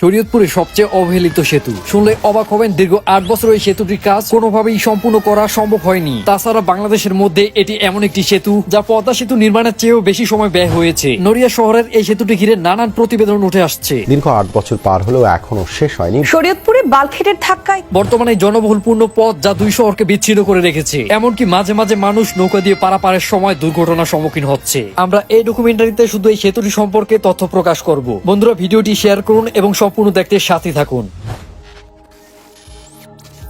শরীয়তপুরে সবচেয়ে অবহেলিত সেতু। শুনলে অবাক হবেন দীর্ঘ আট বছর এই সেতুটির কাজ কোনোভাবেই সম্পূর্ণ করা সম্ভব হয়নি। তাছাড়া বাংলাদেশের মধ্যে এটি এমন একটি সেতু যা পদ্মা সেতু নির্মাণের চেয়েও বেশি সময় ব্যয় হয়েছে। নড়িয়া শহরের এই সেতুটি ঘিরে নানান প্রতিবেদন উঠে আসছে। দীর্ঘ আট বছর পার হলেও এখনও শেষ হয়নি। শরীয়তপুরে বালখেটের ধাক্কায়। বর্তমানে জনবহুলপূর্ণ পথ যা দুই শহরকে বিচ্ছিন্ন করে রেখেছে এমনকি মাঝে মাঝে মানুষ নৌকা দিয়ে পারাপারের সময় দুর্ঘটনার সম্মুখীন হচ্ছে। আমরা এই ডকুমেন্টারিতে শুধু এই সেতুটি সম্পর্কে তথ্য প্রকাশ করব। বন্ধুরা ভিডিওটি শেয়ার করুন এবং সম্পূর্ণ দেখতে সাথে থাকুন।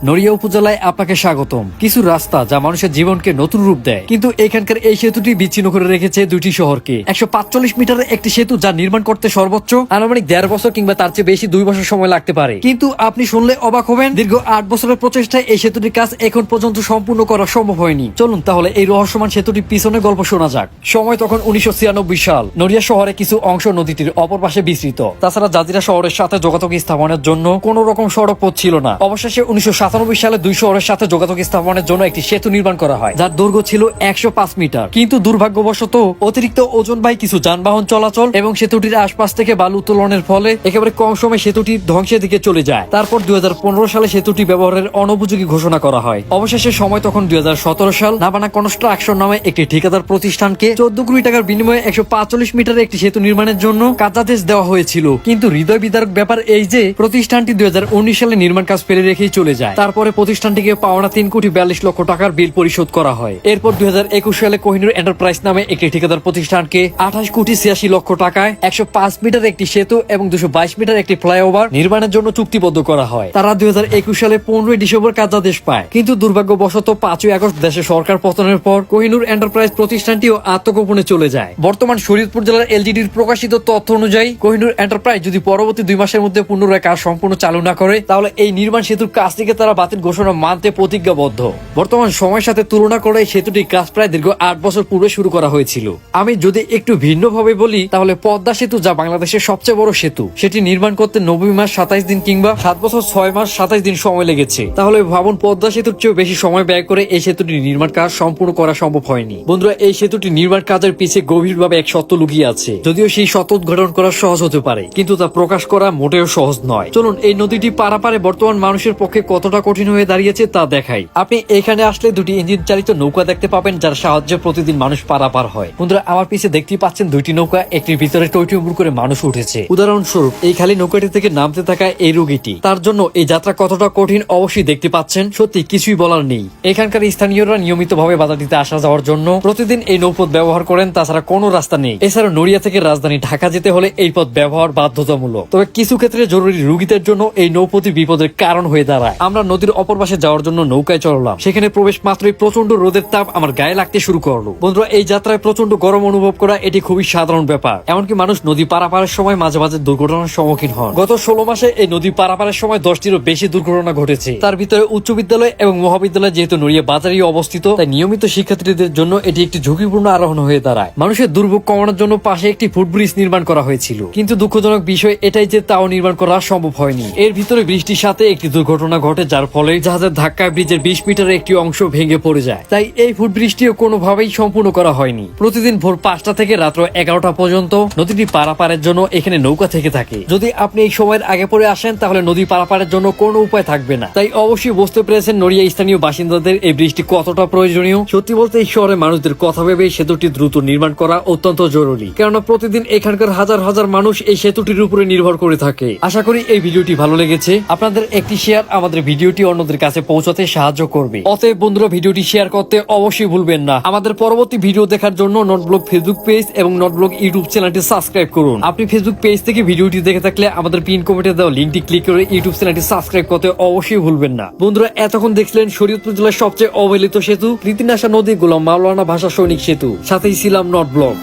নড়িয়া উপজেলায় আপনাকে স্বাগতম। কিছু রাস্তা যা মানুষের জীবনকে নতুন রূপ দেয়। কিন্তু এখানকার এই সেতুটি বিচ্ছিন্ন করে রেখেছে দুইটি শহরকে। একশো পাঁচচল্লিশ মিটারের একটি সেতু যা নির্মাণ করতে সর্বোচ্চ আনুমানিক দেড় বছর কিংবা তার চেয়ে বেশি দুই বছর সময় লাগতে পারে। কিন্তু আপনি শুনলে অবাক হবেন, দীর্ঘ আট বছরের প্রচেষ্টায় এই সেতুটির কাজ এখন পর্যন্ত সম্পূর্ণ করা সম্ভব হয়নি। চলুন তাহলে এই রহস্যমান সেতুটির পিছনে গল্প শোনা যাক। সময় তখন উনিশশো ছিয়ানব্বই সাল। নড়িয়া শহরে কিছু অংশ নদীটির অপর পাশে বিস্তৃত। তাছাড়া জাজিরা শহরের সাথে যোগাযোগ স্থাপনের জন্য কোন রকম সড়ক পথ ছিল না। অবশেষে উনিশশো সাত সালে দুই শহরের সাথে যোগাযোগ স্থাপনের জন্য একটি সেতু নির্মাণ করা হয়, যার দৈর্ঘ্য ছিল একশো পাঁচ মিটার। কিন্তু দুর্ভাগ্যবশত অতিরিক্ত ওজনবাহী কিছু যানবাহন চলাচল এবং সেতুটির আশপাশ থেকে বালু উত্তোলনের ফলে একেবারে কম সময় সেতুটি ধ্বংসের দিকে চলে যায়। তারপর দুই সালে সেতুটি ব্যবহারের অনুপযোগী ঘোষণা করা হয়। অবশেষে সময় তখন দুই হাজার সতেরো সাল, নাবানা কনস্ট্রাকশন নামে একটি ঠিকাদার প্রতিষ্ঠানকে চোদ্দ কোটি টাকার বিনিময়ে একশো মিটারের একটি সেতু নির্মাণের জন্য কার্যাদেশ দেওয়া হয়েছিল। কিন্তু হৃদয় বিদারক ব্যাপার এই যে, প্রতিষ্ঠানটি দুই হাজার উনিশ সালে নির্মাণ কাজ ফেলে রেখেই চলে যায়। তারপরে প্রতিষ্ঠানটিকে পাওনা তিন কোটি বিয়াল্লিশ লক্ষ টাকার বিল পরিশোধ করা হয়। এরপর দুই সালে কোহিনুর এন্টারপ্রাইজ নামে একটি ঠিকাদার প্রতিষ্ঠানকে আঠাশ কোটি ছিয়াশি লক্ষ টাকায় একশো পাঁচ মিটার একটি সেতু এবং দুশো বাইশ মিটার একটি ফ্লাইওভার নির্মাণের জন্য চুক্তিবদ্ধ করা হয়। তারা দুই সালে পনেরোই ডিসেম্বর কার্যাদেশ পায়। কিন্তু দুর্ভাগ্যবশত পাঁচই আগস্ট দেশে সরকার পতনের পর কোহিনুর এন্টারপ্রাইজ প্রতিষ্ঠানটিও আত্মগোপনে চলে যায়। বর্তমান শরীয়তপুর জেলার এলজিডির প্রকাশিত তথ্য অনুযায়ী, কোহিনুর এন্টারপ্রাইজ যদি পরবর্তী দুই মাসের মধ্যে পুনরায় কাজ সম্পূর্ণ চালু না করে, তাহলে এই নির্মাণ সেতুর কাজ থেকে তারা বাতিল ঘোষণা মানতে প্রতিজ্ঞাবদ্ধ। বর্তমান সময়ের সাথে তুলনা করে এই সেতুটির কাজ প্রায় দীর্ঘ আট বছর পূর্বে শুরু করা হয়েছিল। আমি যদি একটু ভিন্নভাবে বলি, তাহলে পদ্মা সেতু যা বাংলাদেশের সবচেয়ে বড় সেতু, সেটি নির্মাণ করতে নব্বই মাস সাতাইশ দিন কিংবা সাত বছর ছয় মাস সাতাইশ দিন সময় লেগেছে। তাহলে ভাবুন, পদ্মা সেতুর চেয়েও বেশি সময় ব্যয় করে এই সেতুটি নির্মাণ কাজ সম্পূর্ণ করা সম্ভব হয়নি। বন্ধুরা, এই সেতুটি নির্মাণ কাজের পিছিয়ে গভীরভাবে এক সত্য লুকিয়ে আছে। যদিও সেই সত্য উদ্ঘাটন করা সহজ হতে পারে, কিন্তু তা প্রকাশ করা মোটেও সহজ নয়। চলুন, এই নদীটি পারাপারে বর্তমান মানুষের পক্ষে কতটা কঠিন হয়ে দাঁড়িয়েছে তা দেখাই। আপনি এখানে আসলে দুটি ইঞ্জিন চালিত নৌকা দেখতে পাবেন, যার সাহায্যে প্রতিদিন মানুষ পারাপার হয়। বন্ধুরা, আমার পিছে দেখতেই পাচ্ছেন দুইটি নৌকা, একটির ভিতরে টইটি উপুর করে মানুষ উঠেছে। উদাহরণস্বরূপ, এই খালি নৌকাটি থেকে নামতে থাকা এই রোগীটি। তার জন্য এই যাত্রা কতটা কঠিন অবশ্যই দেখতে পাচ্ছেন। সত্যি, কিছুই বলার নেই। এখানকার স্থানীয়রা নিয়মিতভাবে বাজারটিতে আসা যাওয়ার জন্য প্রতিদিন এই নৌপথ ব্যবহার করেন, তাছাড়া কোনো রাস্তা নেই। এছাড়া নড়িয়া থেকে রাজধানী ঢাকা যেতে হলে এই পথ ব্যবহার বাধ্যতামূলক। তবে কিছু ক্ষেত্রে জরুরি রুগীদের জন্য এই নৌপথই বিপদের কারণ হয়ে দাঁড়ায়। আমরা নদীর অপর পাশে যাওয়ার জন্য নৌকায় চললাম সেখানে প্রবেশ মাত্রই প্রচণ্ড রোদের তাপ আমার গায়ে লাগতে শুরু করল। বন্ধুরা, এই যাত্রায় প্রচণ্ড গরম অনুভব করা এটি খুবই সাধারণ ব্যাপার। এমনকি মানুষ নদী পারাপারের সময় মাঝে মাঝে দুর্ঘটনার সম্মুখীন হন। গত ষোলো মাসে এই নদী পারাপারের সময় দশটিরও বেশি দুর্ঘটনা ঘটেছে। তার ভিতরে উচ্চ বিদ্যালয় এবং মহাবিদ্যালয় যেহেতু নড়িয়া বাজারেই অবস্থিত, তাই নিয়মিত শিক্ষার্থীদের জন্য এটি একটি ঝুঁকিপূর্ণ আরোহণ হয়ে দাঁড়ায়। মানুষের দুর্ভোগ কমানোর জন্য পাশে একটি ফুটব্রিজ নির্মাণ করা হয়েছিল। কিন্তু দুঃখজনক বিষয় এটাই যে তাও নির্মাণ করা সম্ভব হয়নি। এর ভিতরে বৃষ্টির সাথে একটি দুর্ঘটনা ঘটে যার ফলে জাহাজের ধাক্কায় ব্রিজের বিশ মিটারের একটি অংশ ভেঙে পড়ে যায়। তাই এই ফুট বৃষ্টিও কোনোভাবেই সম্পূর্ণ করা হয়নি। প্রতিদিন ভোর পাঁচটা থেকে রাত্র এগারোটা পর্যন্ত নদীটি পারাপারের জন্য এখানে নৌকা থেকে থাকে। যদি আপনি এই সময়ের আগে পরে আসেন, তাহলে নদী পারাপারের জন্য কোনো উপায় থাকবে না। তাই অবশ্যই বুঝতে পেরেছেন নড়িয়া স্থানীয় বাসিন্দাদের এই বৃষ্টি কতটা প্রয়োজনীয়। সত্যি বলতে, এই শহরের মানুষদের কথা ভেবে সেতুটি দ্রুত নির্মাণ করা অত্যন্ত জরুরি। কেননা প্রতিদিন এখানকার হাজার হাজার মানুষ এই সেতুটির উপরে নির্ভর করে থাকে। আশা করি এই ভিডিওটি ভালো লেগেছে। আপনাদের একটি শেয়ার আমাদের ভিডিওটি অন্যদের কাছে পৌঁছাতে সাহায্য করবে। অতএব বন্ধুরা, ভিডিওটি শেয়ার করতে অবশ্যই ভুলবেন না। আমাদের পরবর্তী ভিডিও দেখার জন্য নটব্লগ ফেসবুক পেজ এবং নটব্লগ ইউটিউব চ্যানেলটি সাবস্ক্রাইব করুন। আপনি ফেসবুক পেজ থেকে ভিডিওটি দেখে থাকলে আমাদের পিন কমেন্টে দেওয়া লিঙ্কটি ক্লিক করে ইউটিউব চ্যানেলটি সাবস্ক্রাইব করতে অবশ্যই ভুলবেন না। বন্ধুরা, এতক্ষণ দেখছিলেন শরীয়তপুর জেলার সবচেয়ে অবহেলিত সেতু, রীতিনাশা নদী গোলাম মাওলানা ভাষা সৈনিক সেতু। সাথেই ছিলাম নট ব্লগ